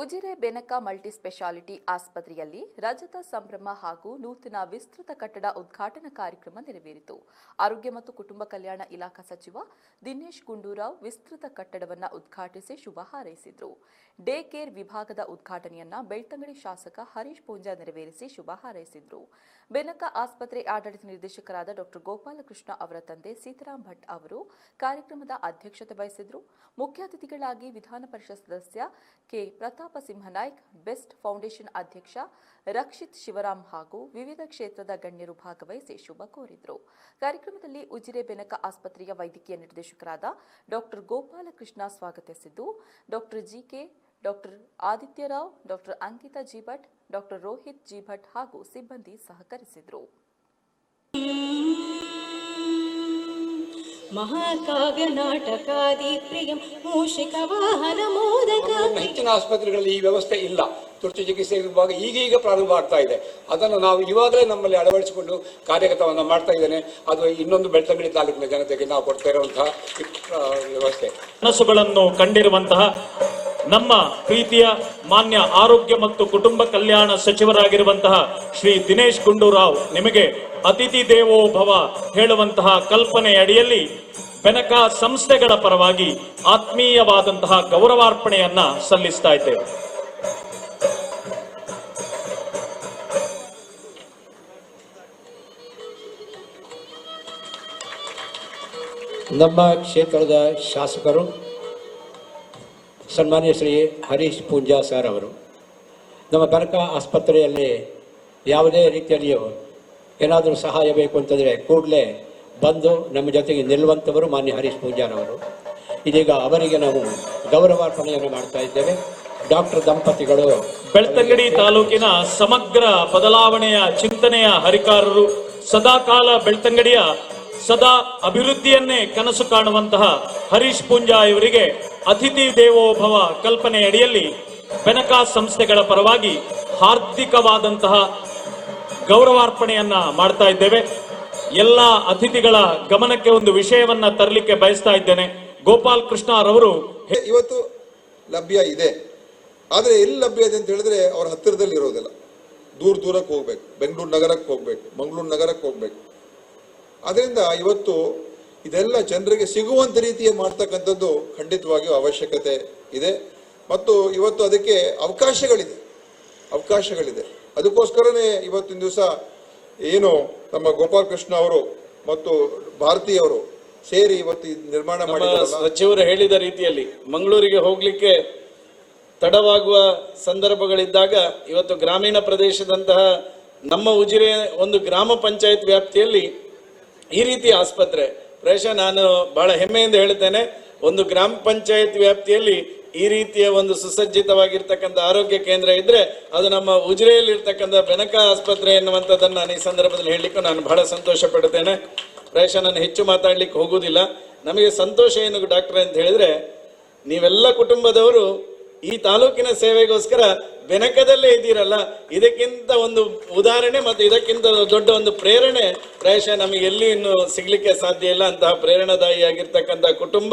Ujire Benaka multi speciality ಆಸ್ಪತ್ರೆಯಲ್ಲಿ ರಜತ ಸಂಭ್ರಮ ಹಾಗೂ ನೂತನ ವಿಸ್ತೃತ ಕಟ್ಟಡ ಉದ್ಘಾಟನಾ ಕಾರ್ಯಕ್ರಮ ನೆರವೇರಿತು. ಆರೋಗ್ಯ ಮತ್ತು ಕುಟುಂಬ ಕಲ್ಯಾಣ ಇಲಾಖಾ ಸಚಿವ ದಿನೇಶ್ ಗುಂಡೂರಾವ್ ವಿಸ್ತೃತ ಕಟ್ಟಡವನ್ನು ಉದ್ಘಾಟಿಸಿ ಶುಭ ಹಾರೈಸಿದರು. ಡೇ ಕೇರ್ ವಿಭಾಗದ ಉದ್ಘಾಟನೆಯನ್ನ ಬೆಳ್ತಂಗಡಿ ಶಾಸಕ ಹರೀಶ್ ಪೂಂಜಾ ನೆರವೇರಿಸಿ ಶುಭ ಹಾರೈಸಿದರು. ಬೆನಕ ಆಸ್ಪತ್ರೆ ಆಡಳಿತ ನಿರ್ದೇಶಕರಾದ ಡಾಕ್ಟರ್ ಗೋಪಾಲಕೃಷ್ಣ ಅವರ ತಂದೆ ಸೀತಾರಾಮ್ ಭಟ್ ಅವರು ಕಾರ್ಯಕ್ರಮದ ಅಧ್ಯಕ್ಷತೆ ವಹಿಸಿದರು. ಮುಖ್ಯ ಅತಿಥಿಗಳಾಗಿ ವಿಧಾನ ಪರಿಷತ್ ಸದಸ್ಯ K. Pratapa Simha Naik best foundation ಅಧ್ಯಕ್ಷ ರಕ್ಷಿತ್ ಶಿವರಾಮ್ ಹಾಗೂ ವಿವಿಧ ಕ್ಷೇತ್ರದ ಗಣ್ಯರು ಭಾಗವಹಿಸಿ ಶುಭ ಕೋರಿದರು. ಕಾರ್ಯಕ್ರಮದಲ್ಲಿ ಉಜಿರೆ ಬೆನಕ ಆಸ್ಪತ್ರೆಯ ವೈದ್ಯಕೀಯ ನಿರ್ದೇಶಕರಾದ doctor Gopalakrishna ಸ್ವಾಗತಿಸಿದ್ದು doctor GK doctor Adityarao doctor Ankita G Bhat doctor Rohith G Bhat ಹಾಗೂ ಸಿಬ್ಬಂದಿ ಸಹಕರಿಸಿದರು. ಮಹಾಕಾವ್ಯ ನಾಟಕಾದಿ ಪ್ರಿಯಂ ಮೂಷಿಕ ವಾಹನ ಮೋದಕ. ಹೆಚ್ಚಿನ ಆಸ್ಪತ್ರೆಗಳಲ್ಲಿ ಈ ವ್ಯವಸ್ಥೆ ಇಲ್ಲ. ತುರ್ತು ಚಿಕಿತ್ಸೆ ವಿಭಾಗ ಈಗೀಗ ಪ್ರಾರಂಭ ಆಗ್ತಾ ಇದೆ. ಅದನ್ನು ನಾವು ಇವಾಗಲೇ ನಮ್ಮಲ್ಲಿ ಅಳವಡಿಸಿಕೊಂಡು ಕಾರ್ಯಗತವನ್ನು ಮಾಡ್ತಾ ಇದ್ದೇನೆ. ಅದು ಇನ್ನೊಂದು ಬೆಳ್ತಂಗಡಿ ತಾಲೂಕಿನ ಜನತೆಗೆ ನಾವು ಕೊಡ್ತಾ ಇರುವಂತಹ ವ್ಯವಸ್ಥೆ. ಕನಸುಗಳನ್ನು ಕಂಡಿರುವಂತಹ ನಮ್ಮ ಪ್ರೀತಿಯ ಮಾನ್ಯ ಆರೋಗ್ಯ ಮತ್ತು ಕುಟುಂಬ ಕಲ್ಯಾಣ ಸಚಿವರಾಗಿರುವಂತಹ ಶ್ರೀ ದಿನೇಶ್ ಗುಂಡೂರಾವ್ ನಿಮಗೆ ಅತಿಥಿ ದೇವೋಭವ ಹೇಳುವಂತಹ ಕಲ್ಪನೆ ಅಡಿಯಲ್ಲಿ ಬೆನಕ ಸಂಸ್ಥೆಗಳ ಪರವಾಗಿ ಆತ್ಮೀಯವಾದಂತಹ ಗೌರವಾರ್ಪಣೆಯನ್ನ ಸಲ್ಲಿಸ್ತಾ ಇದ್ದೇವೆ. ನಮ್ಮ ಕ್ಷೇತ್ರದ ಶಾಸಕರು ಸನ್ಮಾನ್ಯ ಶ್ರೀ ಹರೀಶ್ ಪೂಂಜಾ ಸರ್ ಅವರು, ನಮ್ಮ ಕನಕ ಆಸ್ಪತ್ರೆಯಲ್ಲಿ ಯಾವುದೇ ರೀತಿಯಲ್ಲಿಯೂ ಏನಾದರೂ ಸಹಾಯ ಬೇಕು ಅಂತಂದರೆ ಕೂಡಲೇ ಬಂದು ನಮ್ಮ ಜೊತೆಗೆ ನಿಲ್ಲುವಂಥವರು ಮಾನ್ಯ ಹರೀಶ್ ಪೂಂಜಾರವರು. ಇದೀಗ ಅವರಿಗೆ ನಾವು ಗೌರವಾರ್ಪಣೆಯನ್ನು ಮಾಡ್ತಾ ಇದ್ದೇವೆ. ಡಾಕ್ಟರ್ ದಂಪತಿಗಳು, ಬೆಳ್ತಂಗಡಿ ತಾಲೂಕಿನ ಸಮಗ್ರ ಬದಲಾವಣೆಯ ಚಿಂತನೆಯ ಹರಿಕಾರರು ಸದಾಕಾಲ ಬೆಳ್ತಂಗಡಿಯ ಸದಾ ಅಭಿವೃದ್ಧಿಯನ್ನೇ ಕನಸು ಕಾಣುವಂತಹ ಹರೀಶ್ ಪೂಂಜಾ ಇವರಿಗೆ ಅತಿಥಿ ದೇವೋಭವ ಕಲ್ಪನೆ ಅಡಿಯಲ್ಲಿ ಬೆನಕ ಸಂಸ್ಥೆಗಳ ಪರವಾಗಿ ಹಾರ್ದಿಕವಾದಂತಹ ಗೌರವಾರ್ಪಣೆಯನ್ನ ಮಾಡ್ತಾ ಇದ್ದೇವೆ. ಎಲ್ಲ ಅತಿಥಿಗಳ ಗಮನಕ್ಕೆ ಒಂದು ವಿಷಯವನ್ನ ತರಲಿಕ್ಕೆ ಬಯಸ್ತಾ ಇದ್ದೇನೆ. ಗೋಪಾಲ್ ಕೃಷ್ಣ ರವರು ಇವತ್ತು ಲಭ್ಯ ಇದೆ. ಆದರೆ ಎಲ್ಲಿ ಲಭ್ಯ ಇದೆ ಅಂತ ಹೇಳಿದ್ರೆ ಅವ್ರ ಹತ್ತಿರದಲ್ಲಿ ಇರೋದಿಲ್ಲ. ದೂರ ದೂರಕ್ಕೆ ಹೋಗ್ಬೇಕು. ಬೆಂಗಳೂರು ನಗರಕ್ಕೆ ಹೋಗ್ಬೇಕು. ಮಂಗಳೂರು ನಗರಕ್ಕೆ ಹೋಗ್ಬೇಕು. ಅದರಿಂದ ಇವತ್ತು ಇದೆಲ್ಲ ಜನರಿಗೆ ಸಿಗುವಂತ ರೀತಿಯ ಮಾಡ್ತಕ್ಕಂಥದ್ದು ಖಂಡಿತವಾಗಿಯೂ ಅವಶ್ಯಕತೆ ಇದೆ. ಮತ್ತು ಇವತ್ತು ಅದಕ್ಕೆ ಅವಕಾಶಗಳಿದೆ. ಅವಕಾಶಗಳಿದೆ. ಅದಕ್ಕೋಸ್ಕರನೇ ಇವತ್ತಿನ ದಿವಸ ಏನು ನಮ್ಮ ಗೋಪಾಲ್ ಕೃಷ್ಣ ಅವರು ಮತ್ತು ಭಾರತೀಯವರು ಸೇರಿ ಇವತ್ತು ನಿರ್ಮಾಣ ನಮ್ಮ ಸಚಿವರು ಹೇಳಿದ ರೀತಿಯಲ್ಲಿ ಮಂಗಳೂರಿಗೆ ಹೋಗ್ಲಿಕ್ಕೆ ತಡವಾಗುವ ಸಂದರ್ಭಗಳಿದ್ದಾಗ ಇವತ್ತು ಗ್ರಾಮೀಣ ಪ್ರದೇಶದಂತಹ ನಮ್ಮ ಉಜಿರೆ ಒಂದು ಗ್ರಾಮ ಪಂಚಾಯತ್ ವ್ಯಾಪ್ತಿಯಲ್ಲಿ ಈ ರೀತಿ ಆಸ್ಪತ್ರೆ ಪ್ರಾಯಶಃ ನಾನು ಬಹಳ ಹೆಮ್ಮೆಯಿಂದ ಹೇಳ್ತೇನೆ ಒಂದು ಗ್ರಾಮ ಪಂಚಾಯತ್ ವ್ಯಾಪ್ತಿಯಲ್ಲಿ ಈ ರೀತಿಯ ಒಂದು ಸುಸಜ್ಜಿತವಾಗಿರ್ತಕ್ಕಂಥ ಆರೋಗ್ಯ ಕೇಂದ್ರ ಇದ್ರೆ ಅದು ನಮ್ಮ ಉಜಿರೆಯಲ್ಲಿ ಇರ್ತಕ್ಕಂಥ ಬೆನಕ ಆಸ್ಪತ್ರೆ ಎನ್ನುವಂಥದ್ದನ್ನು ನಾನು ಈ ಸಂದರ್ಭದಲ್ಲಿ ಹೇಳಲಿಕ್ಕೂ ನಾನು ಬಹಳ ಸಂತೋಷ ಪಡ್ತೇನೆ ಪ್ರಾಯಶಃ ನಾನು ಹೆಚ್ಚು ಮಾತಾಡ್ಲಿಕ್ಕೆ ಹೋಗುವುದಿಲ್ಲ. ನಮಗೆ ಸಂತೋಷ ಏನು ಡಾಕ್ಟರ್ ಅಂತ ಹೇಳಿದ್ರೆ, ನೀವೆಲ್ಲ ಕುಟುಂಬದವರು ಈ ತಾಲೂಕಿನ ಸೇವೆಗೋಸ್ಕರ ಬೆನಕದಲ್ಲೇ ಇದ್ದೀರಲ್ಲ, ಇದಕ್ಕಿಂತ ಒಂದು ಉದಾಹರಣೆ ಮತ್ತು ಇದಕ್ಕಿಂತ ದೊಡ್ಡ ಒಂದು ಪ್ರೇರಣೆ ಪ್ರಾಯಶಃ ನಮಗೆ ಎಲ್ಲಿ ಇನ್ನು ಸಿಗ್ಲಿಕ್ಕೆ ಸಾಧ್ಯ ಇಲ್ಲ. ಅಂತಹ ಪ್ರೇರಣಾದಾಯಿಯಾಗಿರ್ತಕ್ಕಂಥ ಕುಟುಂಬ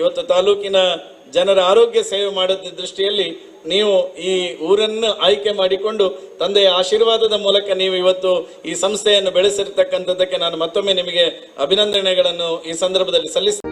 ಇವತ್ತು ತಾಲೂಕಿನ ಜನರ ಆರೋಗ್ಯ ಸೇವೆ ಮಾಡೋದ ದೃಷ್ಟಿಯಲ್ಲಿ ನೀವು ಈ ಊರನ್ನು ಆಯ್ಕೆ ಮಾಡಿಕೊಂಡು ತಂದೆಯ ಆಶೀರ್ವಾದದ ಮೂಲಕ ನೀವು ಇವತ್ತು ಈ ಸಂಸ್ಥೆಯನ್ನು ಬೆಳೆಸಿರ್ತಕ್ಕಂಥದ್ದಕ್ಕೆ ನಾನು ಮತ್ತೊಮ್ಮೆ ನಿಮಗೆ ಅಭಿನಂದನೆಗಳನ್ನು ಈ ಸಂದರ್ಭದಲ್ಲಿ ಸಲ್ಲಿಸ